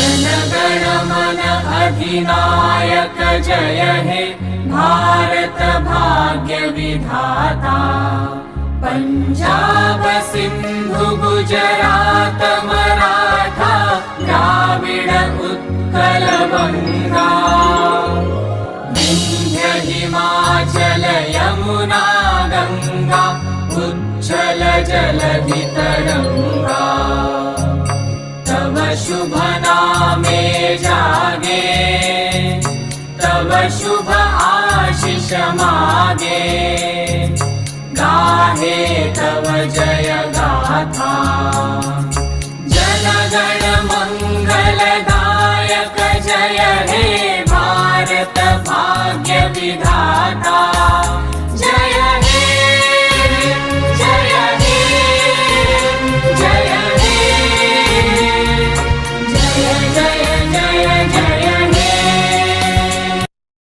जनगणमन अधिनायक जय हे भारत भाग्य विधाता पञ्जाब सिन्धु गुजरात मराठा द्राविड उत्कल बङ्गा विन्ध्य हिमाचल यमुना गङ्गा उच्छल जलधितरङ्गा तव शुभ नामे जागे तव शुभ आशिष मागे। गाहे तव जय गाथा। जनगण मङ्गलदायक जय हे भारत भाग्य विधाता